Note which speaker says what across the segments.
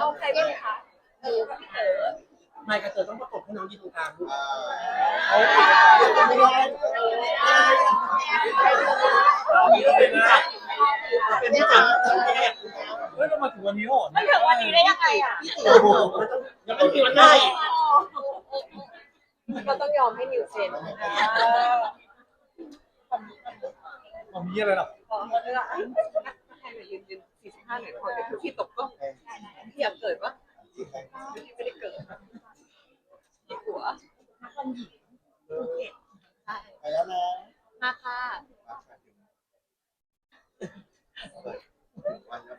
Speaker 1: เอาใครบ้างคะเออพี่เต๋อ
Speaker 2: ไม่กระเจิดต้องประกบให้น้องยืนตรงกลางลูก
Speaker 3: เอาไม่ได้
Speaker 2: เป็นที่จัดเฮ้ยเรามาถึงวันนี้หรอ
Speaker 1: มันถึงวันนี้ได้ยังไงอะ
Speaker 2: โอ้โหยังไม่มีวันได้
Speaker 1: ก็ต้องยอมให้นิวเซน
Speaker 2: มันมีอะไรหรอ
Speaker 1: ขอเขาเลือกให้หนูยืนยืนสี่สิบห้าหน่อยพอเดี๋ยวพี่ตกก็พี่อ ยากเกิดวะพี่ไม่ได้เกิดพี่หัว
Speaker 3: ไปแล้วนะ
Speaker 1: มาค่ะ
Speaker 3: วันแล้ว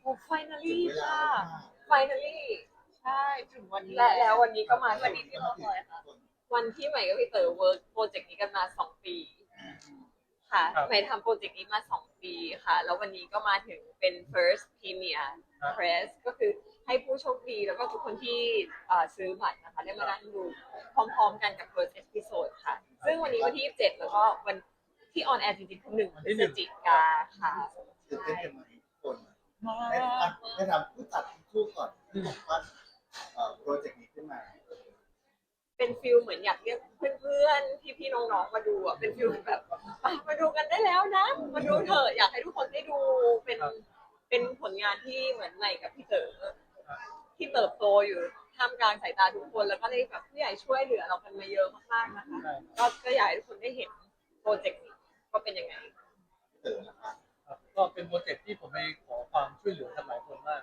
Speaker 1: โอ้ไฟนาลี่
Speaker 3: เวลา
Speaker 1: ค่ะไฟนาลี่ใช่ถึงวันนี้และแล้ววันนี้ก็มาวันนี้ที่เราคอยค่ะ วันที่ใหม่กับพี่เต๋อเวิร์กโปรเจกต์นี้กันมาสองปีค่ะใหม่ทำโปรเจกต์นี้มาสองปีค่ะ แล้ววันนี้ก็มาถึงเป็น first premier press ก็คือให้ผู้โชคดีแล้วก็ทุกคนที่เอ่อซื้อบัตรนะคะ ได้มานั่งดูพร้อมๆ กันกับ first episode ค่ะ ซึ่งวันนี้วันที่27แล้วก็วันที่ออนแอร์จริงๆคือหนึ่งพฤศจิกาค่ะ
Speaker 3: ตื่นเต้นกันไหมทุกคนให้ให้ทำผู้ตัดคู่ก่อนบอกว่าโปรเจกต์นี้ขึ้นมา
Speaker 1: เป็นฟิลเหมือนอยากเรียกเพื่อนๆพี่ๆน้องๆมาดูอะเป็นฟิลแบบไปมาดูกันได้แล้วนะ มาดูเถอะอยากให้ทุกคนได้ดูเป็น เป็นผลงานที่เหมือนใหม่กับพี่เต๋อที่เติบโตอยู่ท่ามกลางสายตาทุกคน แล้วก็ได้แบบผู้ใหญ่ช่วยเหลือเรากันมาเยอะมากๆนะคะก็ก็อยากให้ทุกคนได้เห็นโปรเจกต์นี้ว่าเป็นยังไง
Speaker 3: เติมนะคะ
Speaker 2: ก็เป็นโปรเจกต์ที่ผมไปขอความช่วยเหลือจากหลายคนมาก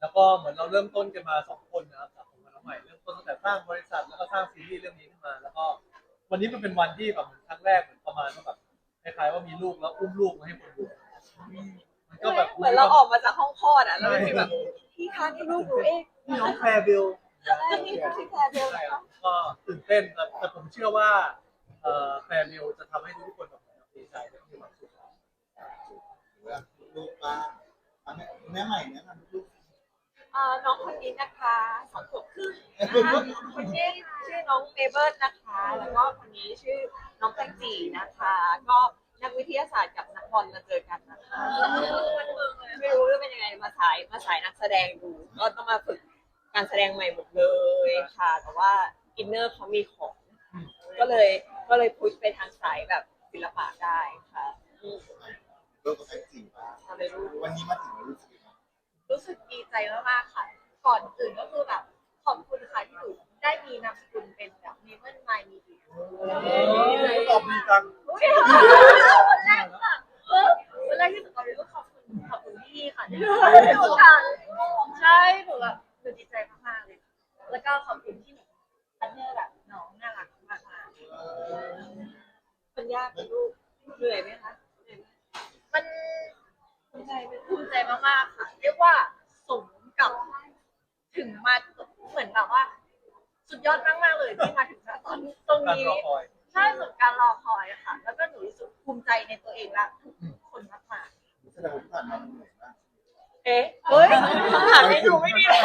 Speaker 2: แล้วก็เหมือนเราเริ่มต้นกันมาสองคนนะครับจากผมกับน้องใหม่เริ่มต้นตั้งแต่สร้างบริษัทแล้วก็สร้างซีรีส์เรื่องนี้ขึ้นมา แล้วก็วันนี้มันเป็นวันที่แบบเหมือนครั้งแรกเหมือนประมาณว่าแบบคล้ายๆว่ามีลูกแล้วอุ้มลูกมาให้คนดูมัน ก็แบบ
Speaker 1: เหมือนเราออกมาจากห้องคลอดอะแล้วเป็นฟีลแบบพี่คะนี่ลูกหนูเอง
Speaker 2: พี่น้องแฟร์บิล
Speaker 1: แล้วนี่คือที่แพรเบล
Speaker 2: ใช่
Speaker 1: นะ
Speaker 2: ครั
Speaker 1: คะ
Speaker 2: บก็ตื่นเต้นแต่แต่ผมเชื่อว่าเอ่อแฟร์บิลจะทำให้ทุกคนแบบดีใจและมีความสุข
Speaker 3: เวลาลูกบ้างแม่ใหม่เนี่ยทำลูก
Speaker 1: เอ่อน้องคนนี้นะคะสองขวบครึ่งนะคะคนนี้ชื่อน้องเมเบิลนะคะ แล้วก็คนนี้ชื่อน้องแตงจีนะคะ ก็นักวิทยาศาสตร์กับนัก บอลมาเจอกันนะคะไม่รู้ว่าเป็นยังไงมาสายมาสายนักแสดงดูก็ต้องมาฝึกการแสดงใหม่หมดเลยค่ะ แต่ว่าอินเนอร์เขามีของ ก็เลยก็เลยพุชไปทางสายแบบศิลปะได้ค่ะอืม
Speaker 3: ลูกก็แท็กซี่บ้าง
Speaker 1: ทำเลยรู้
Speaker 3: วันนี้มาถึงรู้สึกยังไง
Speaker 4: รู้สึกดีใจมากๆค่ะ ก่อนอื่นก็คือแบบขอบคุณค่ะที่หนูได้มีนามสกุลเป็นแบบเนเมอร์ไมมีดี
Speaker 2: ตอบดีจัง
Speaker 4: วันแรกค่ะเออ วันแรกที่หนูตอบเลยก็ขอบคุณขอบคุณพี่ค่ะที่ให้หนูค่ะใช่หนูแบบหนูดีใจมากๆเลย แล้วก็ขอบคุณที่หนูพันเนอร์แบบน้องน่ารักมากๆ
Speaker 1: มันยากไหมลูกเหนื่อยไหมคะเหนื่อยไหม
Speaker 4: มันภูมิใจไหมภูมิใจมากๆค่ะเรียกว่าสมกับถึงมาเหมือนแบบว่า สุดยอดมากๆเลยที่มาถึงณตอนตรงนี้ ใช่สุดการรอคอยค่ะ แล้วก็หนูรู้สึกภูมิใจในตัวเองและทุกคนมาก
Speaker 3: แสดงว่าที่ผ่านมามันเหนื่อยมาก
Speaker 1: เอ๊ะเฮ้ยคำถามนี้ดูไม่ดีเลย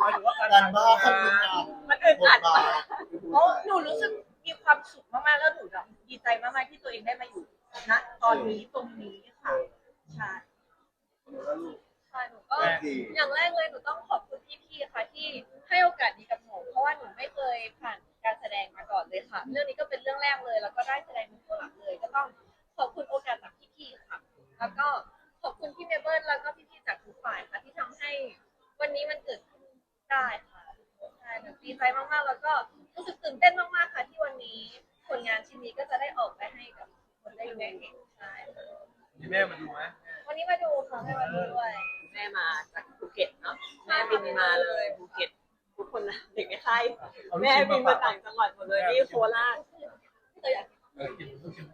Speaker 2: หมายถึงว่าการ
Speaker 3: การบ้าน
Speaker 2: ทำ
Speaker 3: ทำ
Speaker 2: งาน
Speaker 3: งาน
Speaker 1: มันอึด
Speaker 3: บ
Speaker 1: อั
Speaker 3: ท
Speaker 1: ด
Speaker 3: บาท
Speaker 4: ๆเพราะหนูรู้สึกมีความสุขมากๆแล้วหนูแบบดีใจมากๆที่ตัวเองได้มาอยู่ณตอนนี้ตรงนี้ค่ะใช่
Speaker 3: แล้วลูก
Speaker 4: ค่ะหนูก็
Speaker 3: แท็กซี่
Speaker 4: อย่างแรกเลยหนูต้องขอบคุณพี่ๆค่ะที่ให้โอกาสดีกับหนูเพราะว่าหนูไม่เคยผ่าน การแสดงมาก่อนเลยค่ะ เรื่องนี้ก็เป็นเรื่องแรกเลย แล้วก็ได้แสดงเป็นตัวหลักเลย ก็ต้องขอบคุณโอกาสจากพี่ๆค่ะ แล้วก็ขอบคุณพี่เมเบิลแล้วก็พี่ๆจากทุกฝ่ายค่ะที่ทำให้วันนี้มันเกิดขึ้นได้ค่ะใช่หนูดีใจมากๆ แล้วก็รู้สึกตื่นเต้นมากๆค่ะ ที่วันนี้ผลงานชิ้นนี้ก็จะได้ออกไปให้กับคนได้ดูเห็นใช่
Speaker 2: มีแม่มาดูไหม
Speaker 4: วันนี้มาดูค่ะให้มาดูด้วย
Speaker 1: แม่มาจากภูเก็ตเนาะแม่บินมาเล แม่บินมาต่างจังหวัดหมดเลยนี่โคราช
Speaker 2: เออกินลูกชิ้น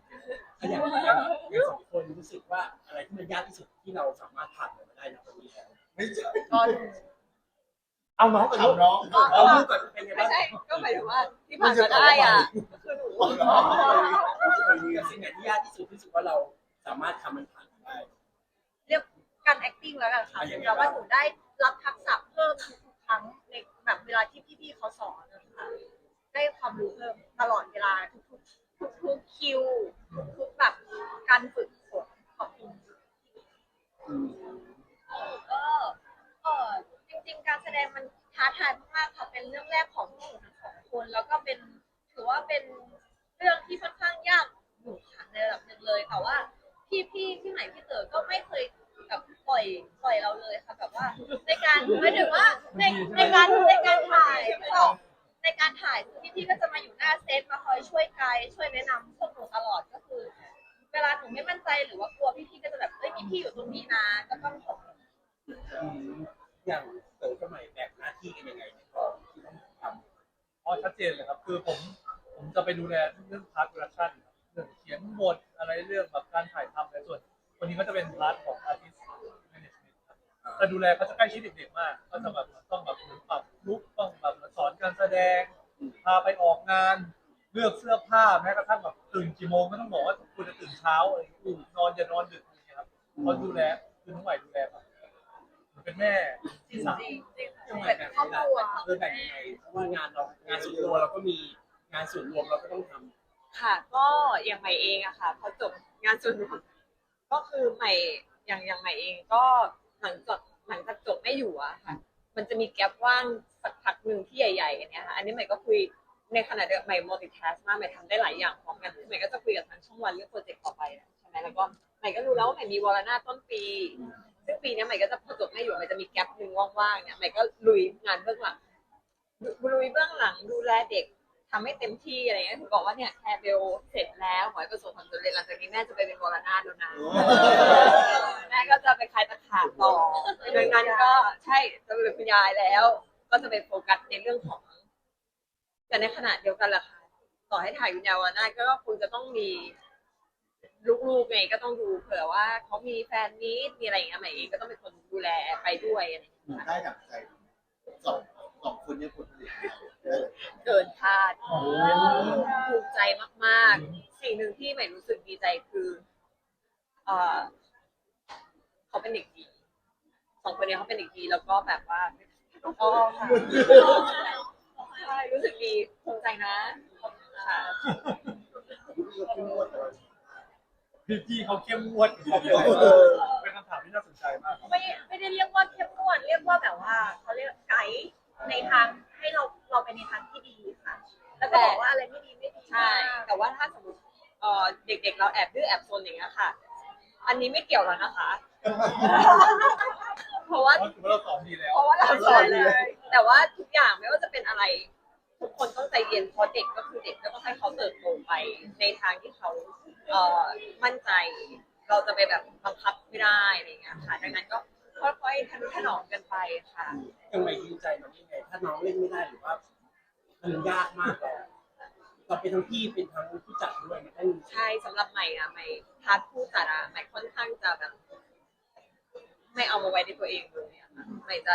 Speaker 5: อย่างอย่างสองคนรู้สึกว่าอะไรที่มันยากที่สุดที่เราสามารถผ่านมันมาได้ในตรงนี้แล้ว
Speaker 3: ไม่ใช่
Speaker 4: ก็
Speaker 5: เอาน้องกับลูก
Speaker 3: ทำน้อง
Speaker 5: เอาลูกก่อนเป็นไง
Speaker 1: ไม่
Speaker 5: บ้าง
Speaker 1: ใช่ก็หมายถึงว่าที่ผ่านมาได้อะคือหนู
Speaker 5: กับสิ่งไหนที่ยากที่สุดที่สุดว่าเราสามารถทำมันผ่านได้
Speaker 4: เรียกการ acting แล้วกันค่ะเหมือนกับว่าหนูได้รับทักษะเพิ่มทุกๆครั้งใน แบบเวลาที่พี่ๆเขาสอนนะคะได้ความรู้เพิ่มตลอดเวลาทุกๆทุกๆคิวทุกแบบการฝึกฝนขอบคุณก็เออจาทายมากๆค่ะเป็นเรื่องแรกของพวกหนูทั้งสองคนแล้วก็เป็นถือว่าเป็นเรื่องที่ค่อนข้างยากอยู่ค่ะในระดับหนึ่งเลยแต่ว่าพี่พี่พี่ใหม่พี่เต๋อก็ไม่เคย ปล่อยปล่อยเราเลยค่ะแบบว่า ในการหมายถึงว่าในในการในการถ่ายในการถ่ายคือพี่ๆก็จะมาอยู่หน้าเซตมาคอยช่วยไกด์ช่วยแนะนำพวกหนูตลอดก็คือ เวลาหนูไม่มั่นใจหรือว่ากลัวพี่ๆก็จะแบบเอ้ยมีพี่อยู่ตรงนี้นะก็ต้องขอบคุณ
Speaker 5: อืมอย่างเต๋อสมัยแบ่งหน้าที่กันยังไงในกองที่ต้องทำ
Speaker 2: อ๋อชัดเจนเลยครับ คือผมผมจะไปดูแลเรื่องพาร์ทโปรดักชั่นเรื่องเขียนบทอะไรเรื่องแบบการถ่ายทำในส่วนคนนี้ก็จะเป็นพาร์ทของอาร์ติสต์ จะดูแลเขาจะใกล้ชิดเด็กๆมากก็จะแบบต้องแบบเหมือนปรับลุคต้องแบบสอนการแสดง พาไปออกงาน เลือกเสื้อผ้าแม้กระทั่งแบบตื่นกี่โมงก็ต้องบอกว่าคุณจะตื่นเช้าอะไรอย่างเงี้ยนอนอย่านอนดึกอะไรอย่างเงี้ยครับเขาดูแลคือน้องใหม่ดูแลแบบเหมือนเป็นแม่ที่สาม
Speaker 5: ยังไงแบบนี้ล่ะเออแบ่งยังไงเพราะว่างานเรางานส่วนตัวเราก็มีงานส่วนรวมเราก็ต้องทำ
Speaker 1: ค่ะ ก็อย่างใหม่เองอะค่ะ พอจบงานส่วนรวมก็คือใหม่อย่างอย่างใหม่เองก็ หลังจากหลังจากจบไม่อยู่อะค่ะ มันจะมีแกลบว่างสักพักหนึ่งที่ใหญ่ๆกันเนี้ยค่ะอันนี้ใหม่ก็คุยในขณะเดียวกันใหม่ multitask มากใหม่ทำได้หลายอย่างพร้อมกันใหม่ก็จะคุยกับทางช่องวันเรื่องโปรเจกต์ต่อไปนะใช่ไหมแล้วก็ใหม่ก็รู้แล้วว่าใหม่มีวอลนาต้นปี ซึ่งปีเนี้ยใหม่ก็จะพอจบไม่อยู่ใหม่จะมีแกลบหนึ่งว่างๆเนี่ยใหม่ก็ลุยงานเบื้องหลังลุยเบื้องหลังดูแลเด็กทำให้เต็มที่อะไรเงี้ยถึงบอกว่าเนี่ยแคร์เบลเสร็จแล้วหมอยประสบความสำเร็จหลังจากนี้แม่จะไปเป็นวรนาถแล้วนะ นั้นก็ใช่จะไปเป็นคุณยายแล้ว ก็จะไปโฟกัสในเรื่องของแต่ในขณะเดียวกันล่ะค่ะต่อให้ถ่ายวิญญาณวรนาถก็คงจะต้องมีลูกๆไงก็ต้องดูเผื่อว่าเขามีแฟนนี้มีอะไรอย่างเงี้ยใหม่เองก็ต้องเป็นคนดูแลไปด้วยอะไรอย่างเงี้ย
Speaker 3: ได้ดั่งใจสองสองคนนี้ผลผลิตได้
Speaker 1: เกินคาดภูมิใจมากๆ สิ่งหนึ่งที่ใหม่รู้สึกดีใจคือเออเขาเป็นเด็กดี สองคนนี้เขาเป็นเด็กดีแล้วก็แบบว่าก็ค่ะใช่รู้สึกดีภูมิใจนะค่ะ
Speaker 2: พี่พี่เขาเข้มงวดกับเขาเลยเป็นคำถามที่น่าสนใจมากครับ
Speaker 4: ไม่ไม่ได้เรียกว่าเข้มงวดเรียกว่าแบบว่าเขาเรียกไกด์ในทางให้เราเราไปในทางที่ดีค่ะแล้วก็บอกว่าอะไรไม่ดีไม่ดี
Speaker 1: ใช่แต่ว่าถ้าสมมติเออเด็กๆเราแอบดื้อแอบซนอย่างเงี้ยค่ะ อันนี้ไม่เกี่ยวแล้วนะคะ เพราะว่า
Speaker 2: เพราะถือว่าเราสอนดีแล้ว
Speaker 1: เพราะว่าเราสอนเลย แต่ว่าทุกอย่างไม่ว่าจะเป็นอะไร ทุกคนต้องใจเย็นเพราะเด็กก็คือเด็กก็ต้องให้เขาเติบโตไป ในทางที่เขาเอ่อมั่นใจ เราจะไปแบบบังคับไม่ได้อะไรอย่างเงี้ยค่ะดังนั้นก็ค่อยๆทะนุถนอมกันไปค่ะ
Speaker 5: ยังไงดีใจมันยังไงถ้าน้องเล่นไม่ได้หรือว่ามันยากมากเราเราเป็นทั้งพี่เป็นทั้งผู้จัดด้วยมันต้อง
Speaker 1: ใช่สำหรับใหม่อะใหม่พาร์ทผู้จัดอะใหม่ค่อนข้างจะแบบ ไม่เอามาไว้ในตัวเองเลยอะค่ะใหม่จะ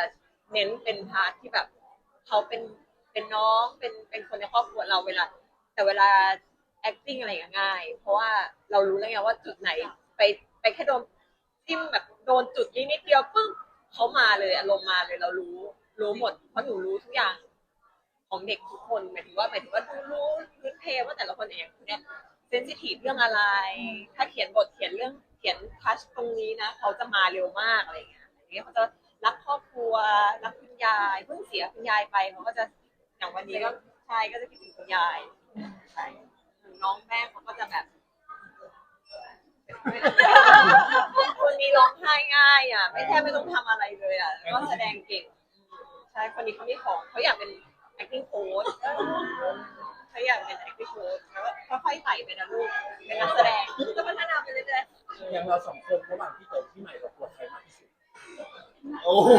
Speaker 1: เน้นเป็นพาร์ทที่แบบเขาเป็นเป็นน้องเป็นเป็นคนในครอบครัวเราเวลา แต่เวลา acting อะไรอย่างง่าย เพราะว่าเรารู้แล้วไงว่าจุดไหนไปไปแค่โดนจิ้มแบบโดนจุดนี้นิดเดียวปึ้งเขามาเลยอารมณ์มาเลยเรารู้ รู้หมดเพราะหนูรู้ทุกอย่างของเด็กทุกคนหมายถึงว่าหมายถึงว่ารู้รู้พื้นเพว่าแต่ละคนเองเนี่ยเซนซิทีฟเรื่องอะไร ถ้าเขียนบทเขียนเรื่อง เขียนทัชตรงนี้นะ เขาจะมาเร็วมากอะไรอย่างเงี้ยอย่างเงี้ยเขาจะรักครอบครัวรักคุณยายเพิ่งเสียคุณยายไปเขาก็จะอย่างวันนี้ก็ใช่ก็จะคิดถึงคุณยายใช่น้องแม่เขาก็จะแบบคนนี้ร้องไห้ง่ายอะ ไม่แทบไม่ต้องทำอะไรเลยอะแล้วก็แสดงเก่ง ใช่คนนี้เขาไม่ของเขาอยากเป็น acting coach เขาอยากเป็น acting coach แล้วก็ค่อยๆไต่ไปนะลูกเป็นนักแสดง เรา
Speaker 5: สองคนระหว่างพี่เต๋อพี่ใหม่เราปวดใครมากที่สุด
Speaker 3: โอ้โห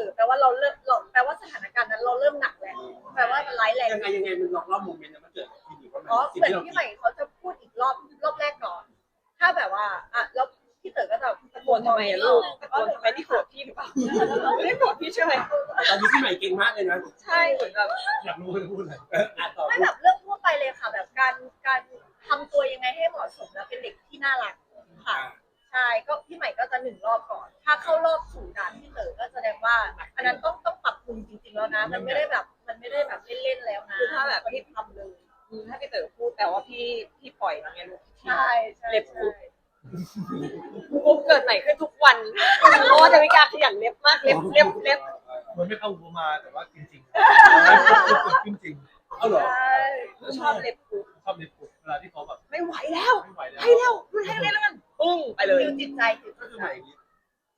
Speaker 3: า
Speaker 4: ด่านพี่เต๋อแปลว่าเราเริ่มเราแปลว่าสถานการณ์นั้นเราเริ่มหนักแล้วแปลว่ามันร้ายแรง
Speaker 5: ยังไงยังไงมันลองเล่าโมเมนต์นั้นมันเกิดอะไรขึ้นอยู่ว่ามัน
Speaker 4: อ๋อ
Speaker 5: สิ่ง
Speaker 4: เหมือน
Speaker 5: ที่เรา
Speaker 4: พี่ใหม่เขาจะพูดอีกรอบรอบแรกก่อน ถ้าแบบว่าอะแล้วพี่เต๋อก็จะ
Speaker 1: ตะโกนทำไมอะลูก
Speaker 4: เอ
Speaker 1: รทำไมนี่โกรธพี่หรือเปล่าไม่ได้โกรธพี่ใช่ไหม
Speaker 5: ตอนนี้พี่ใหม่เก่งมากเลยนะ
Speaker 1: ใช่เหมือนแบบ
Speaker 2: อยากรู้ว่าจะพูดอะไร
Speaker 5: เอออ่านต่อ
Speaker 4: ไม่แบบเรื่องทั่วไปเลยค่ะ แบบการการทำตัวยังไงให้เหมาะสมแล้วเป็นเด็กที่น่ารักค่ะ ใช่ก็พี่ใหม่ก็จะหนึ่งรอบก่อน ถ้าเข้ารอบสู่ด่านที่เต๋อก็แสดงว่า อันนั้นต้องต้องปรับปรุงจริงๆแล้วนะ มันไม่ได้แบบมันไม่ได้แบบเล่นๆแล้วนะ
Speaker 1: คือถ้าแบบ
Speaker 4: พี่ ทำเลย
Speaker 1: อืมถ้าพี่เต๋อพูดแต่ว่าพี่พี่ปล่อยแล้วไงลูกพี่
Speaker 4: ใช่ใช่
Speaker 1: เล็บ
Speaker 4: ใช่
Speaker 1: ปุ๊บเกิดใหม่ขึ้นทุกวันเพราะว่าจะมีการขยันเล็บมากเล็บเล็บเล็บ
Speaker 2: มันไม่เข้าหูมาแต่ว่าจริงๆเกิดขึ้นจริง
Speaker 5: เอาเหรอ
Speaker 4: ใช่
Speaker 1: ชอบเล็บปุ๊บ
Speaker 2: ชอบเล็บปุกเวลาที่เขาแบบ
Speaker 1: ไม่ไหวแล้ว
Speaker 2: ไม่ไหวแล้ว
Speaker 1: ให้แล้วมันให้เลยแล้วกัน ปึ้งไปเลย
Speaker 4: ดูจิตใจจิต
Speaker 3: ก็คือ
Speaker 4: ใจ
Speaker 3: ใหม่อย่างนี้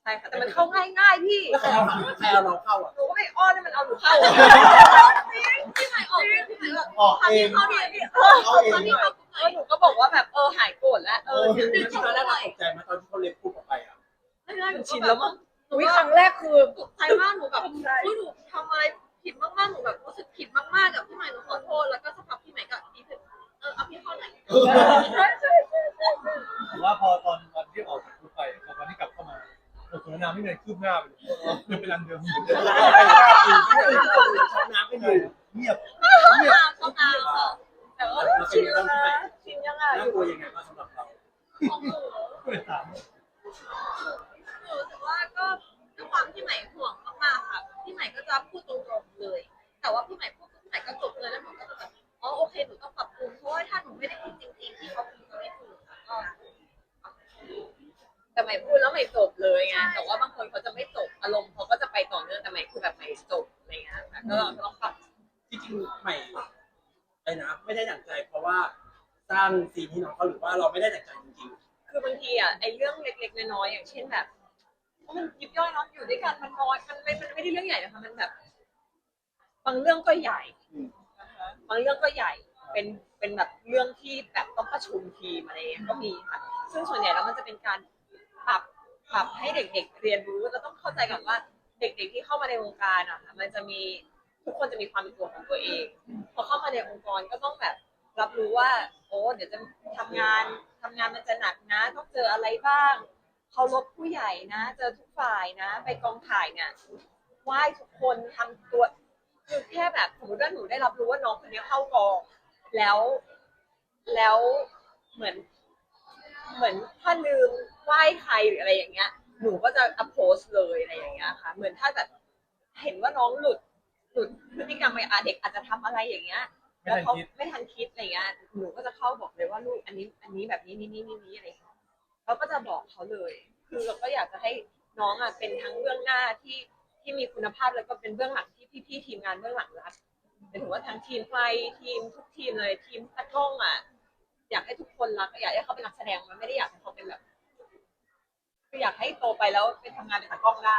Speaker 1: ใช่ค่ะแต่มันเข้าง่ายง่ายๆพี่
Speaker 5: แล้วใครเอาใครเอาเราเข้าอะ
Speaker 1: หนูก็ไปอ้อนให้มันเอาหนูเข้า
Speaker 4: พี่ใหม่ออกพี่ใหม่แบบ
Speaker 3: ออกเอง
Speaker 4: เขาเนี่ยพี่
Speaker 3: เอาเอง
Speaker 4: เขาเนี่ยเขา
Speaker 1: เออหนูก็บอกว่าแบบเออหายโกรธแล้วเออ
Speaker 5: จริงๆตอนแรกเราตกใจไหมตอนที่เขาเล็บพูดออกไปอะ
Speaker 1: ไม่ได้หนูชินแล้วมั้ง
Speaker 4: หนูครั้งแรกคือ
Speaker 1: ตกใจมากหนูแบบอุ้ยหนูทำอะไรผิดมากๆหนูแบบรู้สึกผิดมากๆกับพี่ใหม่หนูขอโทษแล้วก็สักพักพี่ใหม่ก็อีฟ เออเอาพี่เข้าหน่อย
Speaker 4: ใช่ใช่ใช่ใช่ใช่
Speaker 2: แต่ว่าพอตอนวันที่ออกจากคุกไปพอวันที่กลับเข้ามาบทสนทนาไม่มีอะไรคืบหน้าไปเลยยังเป็นอันเดิม
Speaker 5: ชอบน้ำไม่ดู
Speaker 2: เงียบ
Speaker 1: เงียบเข้าตาค่ะแต่ว่าชินแล้วนะชินยังไง
Speaker 5: น่ากลัวยังไงบ้างสำหรับเรา
Speaker 1: ของหนู
Speaker 2: ก็เลยถาม
Speaker 1: หนูรู้สึกว่าก็ด้วยความที่ใหม่ห่วงมากๆค่ะพี่ใหม่ก็จะพูดตรงๆเลย แต่ว่าพี่ใหม่พูดพี่ใหม่ก็จบเลยแล้วหนูก็จะแบบ ม่พูดแล้วใหม่จบเลยไงแต่ว่าบางคนเขาจะไม่จบอารมณ์เขาก็จะไปต่อเนื่องแต่ใหม่คือแบบใหม่จบอะไรเงี้ยค่ะก็ต้องปรับ
Speaker 5: จริงๆใหม่ไอ้นะไม่ได้ดั่งใจเพราะว่าสร้างซีนให้น้องเขาหรือว่าเราไม่ได้ดั่งใจจริงๆ
Speaker 1: คือบางทีอะไอ้เรื่องเล็กๆน้อยๆอย่างเช่นแบบมันยิบย่อยเนาะอยู่ด้วยกันมันน้อยมันไม่มันไม่ได้เรื่องใหญ่นะคะมันแบบบางเรื่องก็ใหญ่บางเรื่องก็ใหญ่เป็นเป็นแบบเรื่องที่แบบต้องประชุมทีมอะไรเงี้ยก็มีค่ะซึ่งส่วนใหญ่แล้วมันจะเป็นการ ให้เด็กๆเรียนรู้แล้วต้องเข้าใจก่อนว่าเด็กๆที่เข้ามาในวงการอะค่ะมันจะมีทุกคนจะมีความเป็นตัวของตัวเอง พอเข้ามาในองค์กรก็ต้องแบบรับรู้ว่า โอ้เดี๋ยวจะทำงานทำงานมันจะหนักนะ ต้องเจออะไรบ้างเคารพผู้ใหญ่นะ เจอทุกฝ่ายนะ ไปกองถ่ายเนี่ยไหว้ทุกคนทำตัวคือแค่แบบสมมติว่าหนูได้รับรู้ว่าน้องคนนี้เข้ากองแล้วแล้วเหมือน เหมือนถ้าลืมไหว้ใครหรืออะไรอย่างเงี้ย หนูก็จะอัพโพสเลยอะไรอย่างเงี้ยค่ะ เหมือนถ้าแบบเห็นว่าน้องหลุดหลุดพฤติกรรมไปอะเด็กอาจจะทำอะไรอย่างเงี้ย
Speaker 2: ไม่
Speaker 1: แล้ว
Speaker 2: ทัน
Speaker 1: เขา
Speaker 2: คิด
Speaker 1: ไม่ทันคิดอะไรเงี้ยหนูก็จะเข้าบอกเลยว่าลูกอันนี้อันนี้แบบนี้นี่นี่นี่นี่อะไรเงี้ยเราก็จะบอกเขาเลย คือเราก็อยากจะให้น้องอะเป็นทั้งเบื้องหน้าที่ที่มีคุณภาพแล้วก็เป็นเบื้องหลังที่พี่ๆทีมงานเบื้องหลังรักหมายถึงว่าทั้งทีมไฟทีมทุกทีมเลยทีมตัดกล้องอะอยากให้ทุกคนรักอยากให้เขาเป็นนักแสดงมันไม่ได้อยากให้เขาเป็นแบบ คืออยากให้โตไปแล้วไปทำงานเป็นตากล้องได้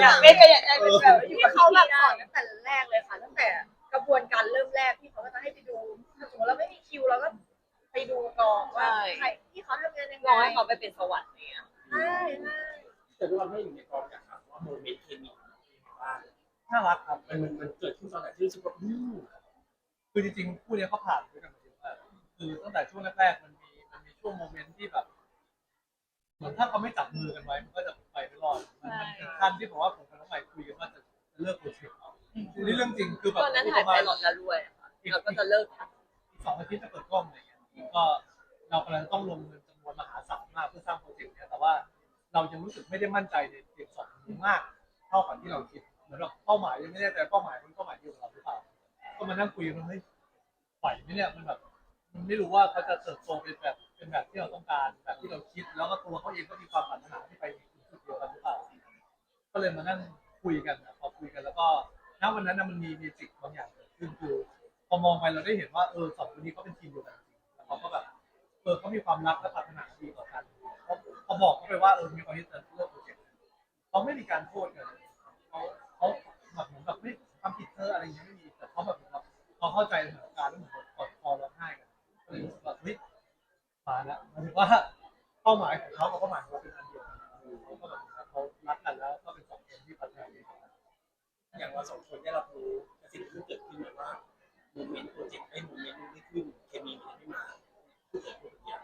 Speaker 1: อยากเป็นก็อยากได้เป็นแบบอยู่
Speaker 4: ที่
Speaker 1: กับ
Speaker 4: เขา
Speaker 1: เขา
Speaker 4: แบบ
Speaker 1: ได้
Speaker 4: สอนตั้งแต่แรกเลยค่ะตั้งแต่กระบวนการเริ่มแรกที่เขาก็จะให้ไปดูถ้าสมมติเราไม่มีคิวเราก็ไปดูกองว่าใครที่เขาทำงานยังไง
Speaker 1: รอให้เขาไปเป็นสวรรค์เนี่ย
Speaker 4: ใช่ใช่
Speaker 5: ๆแต่ด้วยความที่อยู่ในกองอยากถามว่าโมเมนต์เคมีบ้าง
Speaker 2: น่ารักครับ
Speaker 5: มันมันมันเกิดขึ้นตอนไหนที่รู้สึกว่าอืม
Speaker 2: คือจริงๆคู่เนี้ยเขาผ่านด้วยกันมาเยอะมากคือตั้งแต่ช่วงแรกๆมันมีมันมีช่วงโมเมนต์ที่แบบ เหมือนถ้าเขาไม่จับมือกันไว้มันก็จะไปไม่รอดมันมันถึงขั้นที่ผมว่าผมกับน้องใหม่คุยกันว่าจะจะเลิกโปรเจกต์นี่เรื่องจริงคือแบบ
Speaker 1: ตอนนั้นถ่ายไปหลอดแล้วรวยเราก็จะเลิกท
Speaker 2: อีกสองอาทิตย์จะเปิดกล้องอะไรเงี้ยก็เรากำลังต้องลงเงินจำนวนมหาศาลมากเพื่อสร้างโปรเจกต์เนี้ยแต่ว่าเรายังรู้สึกไม่ได้มั่นใจในเด็กสองคนนี้มาก เท่ากับที่เราคิดเหมือนแบบเป้าหมายยังไม่แน่ใจเป้าหมายมันเป้าหมายเดียวกับเราหรือเปล่าก็มานั่งคุยกันว่าเฮ้ยไหวไหมเนี่ยมันแบบมันไม่รู้ว่าเขาจะเติบโตเป็นแบบ เป็นแบบที่เราต้องการแบบที่เราคิด แล้วก็ตัวเขาเองก็มีความปรารถนาที่ไปถึงจุดเดียวกันหรือเปล่าก็เลยมานั่งคุยกันนะพอคุยกันแล้วก็ณวันนั้นนะมันมีมีจิกบางอย่างเกิดขึ้นคือพอมองไปเราได้เห็นว่าเออสองคนนี้เขาเป็นทีมเดียวกันจริงแล้วเขาก็แบบเออเขามีความรักและปรารถนาดีต่อกันเขาเขาบอกเขาไปว่าเออมีความที่จะเลิกโปรเจกต์เขาไม่มีการโทษกันเขาเขาแบบเหมือนแบบไม่ทำผิดเธออะไรอย่างเงี้ยไม่มีแต่เขาแบบเหมือนแบบเขาเข้าใจสถานการณ์แล้วเหมือนกอดคอร้องไห้กันก็เลยรู้สึก ว่าเฮ้ยมาแล้วหมายถึงว่าเป้าหมายของเขากับเป้าหมายของเราเป็นอันเดียวกันเขาก็แบบเขารักกันแล้วก็เป็นสองคนที่ปรารถนาดีต่อกัน
Speaker 5: อย่างเราสองคนได้รับรู้กับสิ่งที่เกิดขึ้นแบบว่าโมเมนต์โปรเจกต์ไอ้โมเมนต์นี้ขึ้นเคมีมันยังไม่มาผู้เกิดผู้อย่าง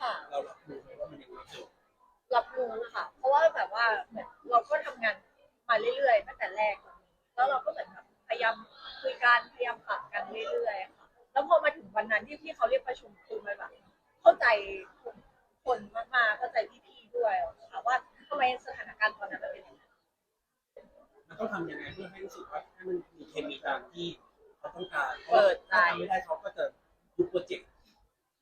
Speaker 1: ค่ะ
Speaker 5: เรารับรู้ไหมว่ามันยังไม่เกิด
Speaker 1: รับรู้ค่ะ
Speaker 4: ว่าเหมือนเราก็ทำงานมาเรื่อยๆตั้งแต่แรก แล้วเราก็เหมือนแบบพยายามคุยกันพยายามปรับกันเรื่อยๆค่ะ แล้วพอมาถึงวันนั้นที่พี่เขาเรียกประชุมคือมันแบบ เข้าใจทุกคนมากๆเข้าใจพี่ๆด้วยค่ะว่าทำไมสถานการณ์ตอนนั้นมันเป็นอย่างนั้น
Speaker 5: มันต้องทำยังไงเพื่อให้รู้สึกว่าให้มันมีเคมีตามที่เขาต้องการ
Speaker 1: เปิดใจ
Speaker 5: ถ้าทำไม่ได้เขาก็จะยุบโปรเจกต์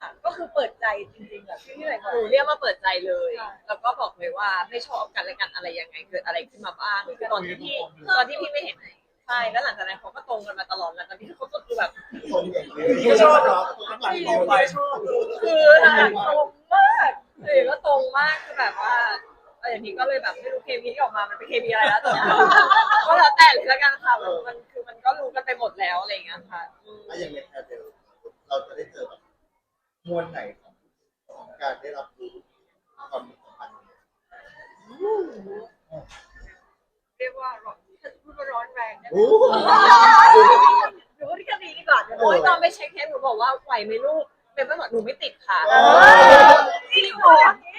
Speaker 4: ค่ะก็คือเปิดใจจริงๆแบบที่พี่ไหนบอ
Speaker 1: หนู
Speaker 4: ก
Speaker 1: เรียกมาเปิดใจเลย
Speaker 4: ใช่
Speaker 1: แล้วก็บอกเลยว่าไม่ชอบกันและกันอะไรยังไงเกิดอะไรขึ้นมาบ้างคือตอนที่พี่ตอนที่พี่ไม่เห็นใช่แล้วหลังจากนั้นเขาก็ตรงกันมาตลอดแล้วตอนที่เขาก็คือแบบ
Speaker 3: ทรงอย่างนี้ไม่ชอบหรอข้างหลังมองไป
Speaker 1: คือตรงมากเลยก็ตรงมากคือแบบว่าเอออย่างนี้ก็เลยแบบไม่รู้เคมีที่ออกมา มันเป็นเคมีอะไรแล้วตอนนี้ก็แล้วแต่เลยแล้วกันค่ะมันคือมันก็รู้กันไปหมดแล้วอะไรอย่างเงี้ยค่ะอืม
Speaker 3: ถ้าอย่างในแคร์เบลเราจะได้เจอแบบมวลไหนของของการได้รับรู้ความสัมพันธ์
Speaker 4: เรียกว่าร้อน พูดว่าร้อนแรงได้ไหม
Speaker 3: โอ้
Speaker 4: หรือว่าที่กระดีดีกว่าเดี๋ยว
Speaker 1: โอ้ยตอนไปเช็คเทปหนูบอกว่าไหวไหมลูก เป็นไม่หมดหนูไม่ติดค่ะ
Speaker 4: จริงเหรอ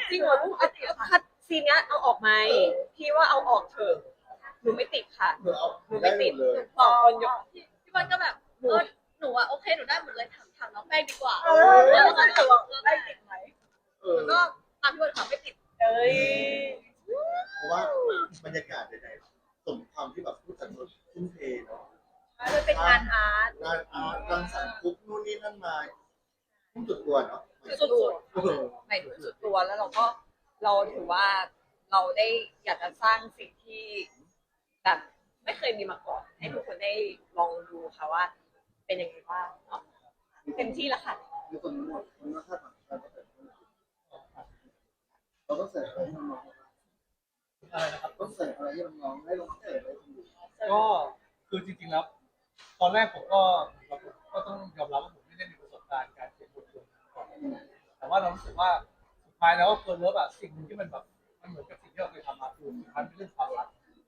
Speaker 1: จริงเหรอลูกเอาเอาคัดซีนเนี้ยเอาออกไหมพี่ว่าเอาออกเถอะหนูไม่ติดค่ะ
Speaker 3: หนูเอา
Speaker 1: หนู
Speaker 3: ได้
Speaker 1: ไม่
Speaker 3: หม
Speaker 1: ติด
Speaker 3: ดเลย
Speaker 1: สองคนยก
Speaker 6: พี่บอลก็แบบเออหนูอะโอเคหนูได้หมดเลยถามถามน้องแป้งดีกว่า
Speaker 4: เออ แล้วก็ตกลงได้ติดไหม
Speaker 3: เออ
Speaker 6: แล้วก็ตามพี่บอลถามไม่ติด
Speaker 4: เอ้ย
Speaker 3: เพราะว่าบรรยากาศใดๆ สมความที่แบบผู้จัดทุ่มเทเนาะ
Speaker 4: มันเป็นงานอาร์ต
Speaker 3: งานอาร์ตรังสรรค์คุกนู่นนี่นั่นมาทุ่มจุดตัวเนาะ
Speaker 1: สุดตัว
Speaker 3: เออ
Speaker 1: หมายถึงสุดตัวแล้วเราก็เราถือว่าเราได้อยากจะสร้างสิ่งที่แบบไม่เคยมีมาก่อน ให้ทุกคนได้ลองดูค่ะว่า เป็นยังไงบ้างเนาะเต็มที่แล้วค่ะ
Speaker 3: มีคนหมดคนมาคาดหวังการเสิร์ฟเราต้องเสิร์ฟอะไรให้น้ อง
Speaker 2: อะไรนะครับ
Speaker 3: ๆต้องเสิร์ฟอะไรให้น้องๆให้น้องเสิร์ฟอะไรให้ดู
Speaker 2: ก็คือจริงๆแล้วตอนแรกผมก็ก็ต้องยอมรับว่าผมไม่ได้มีประสบการณ์การเขียนบทความก่อนแต่ว่าเรารู้สึกว่าสุดท้ายแล้วเกิร์ลเลิฟอะสิ่งหนึ่งที่มันแบบมันเหมือนกับสิ่งที่เราเคยทำมาคือสุดท้ายเป็นเรื่องความรัก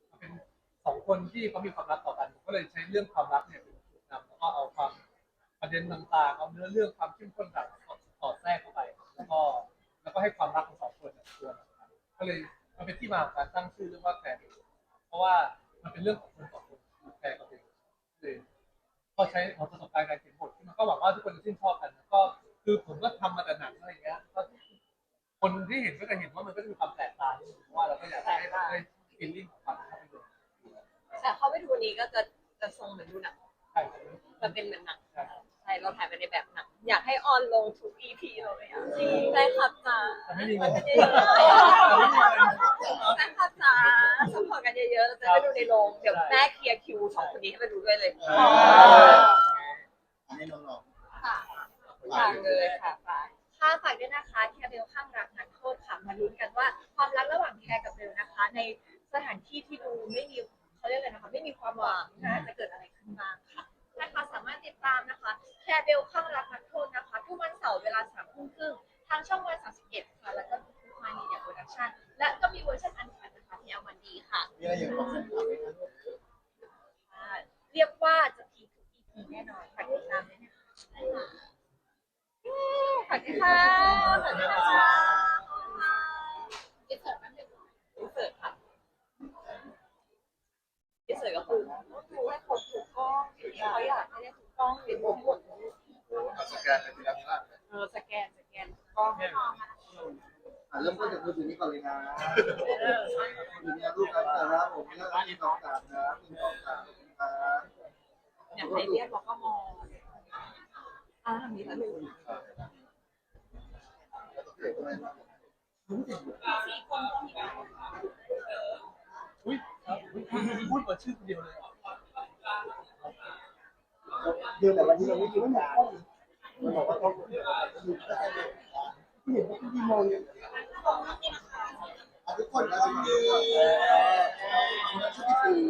Speaker 2: มันเป็นสองคนที่เขามีความรักต่อกันผมก็เลยใช้เรื่องความรักเนี่ยเป็นจุดนำแล้วก็เอาความประเด็นต่างๆเอาเนื้อเรื่องความเข้มข้นแบบสอดแทรกเข้าไป แล้วก็แล้วก็ให้ความรักของสองคนเนี่ยตัวกันก็เลย มันเป็นที่มาของการตั้งชื่อเรื่องว่าแฟนเพราะว่ามันเป็นเรื่องของคนสองคนคือแฟนกับเด็กเลยก็ใช้ของประสบการณ์การเขียนบทที่มันก็หวังว่าทุกคนจะชื่นชอบกันแล้วก็คือผมก็ทำมาแต่หนังอะไรเงี้ยก็คนที่เห็นก็จะเห็นว่ามันก็จะมีความแตกต่างนิดนึงเพราะว่าเราก็อยากให้ได้ฟีลลิ่งของความภาพยนตร์
Speaker 1: แต่เขาไปดูวันนี้ก็จะจะทรงเหมือนดูหนัง
Speaker 2: ใช่ครับ
Speaker 1: จะเป็นเหมือนหนัง อยากให้ออนลงทุก EP เลยอะใช่ครับจ้า
Speaker 2: แต่ไม่มีเงิน
Speaker 1: เยอะๆแฟนคลับจ๋าสปอร์ตกันเยอะๆเราจะไปดูในโรงเดี๋ยวแม่เคลียร์คิวสองคนนี้ให้ไปดูด้วยเลย
Speaker 3: ให้น้อง
Speaker 1: ฝากเลยค่ะฝาก
Speaker 4: ค่ะฝากด้วยนะคะแคร์เบลข้างรักนักโทษค่ะมาลุ้นกันว่าความรักระหว่างแคร์กับเบลนะคะ ในสถานที่ที่ดูไม่มีเขาเรียกอะไรนะคะ ไม่มีความหวังนะจะเกิดอะไร อะเริ่มต้น
Speaker 3: จากมือถือนี้ก่อนเลยนะมือถือนี้รูปกันแต่ละผมเลือกอันที่สองสามนะหนึ่งสองสามนะ
Speaker 1: อยากให้เรียกเราก็มองอ่ามีแล้วหนึ่ง
Speaker 2: อุ้ยอุ๊ยพูดมาชื่อคนเดียวเลย
Speaker 3: เดือนแต่วันที่เราไม่กินยามันบอกว่าต้อง เห็นว่าพี่มองเนี่ยทุกคนก็ต้องยืน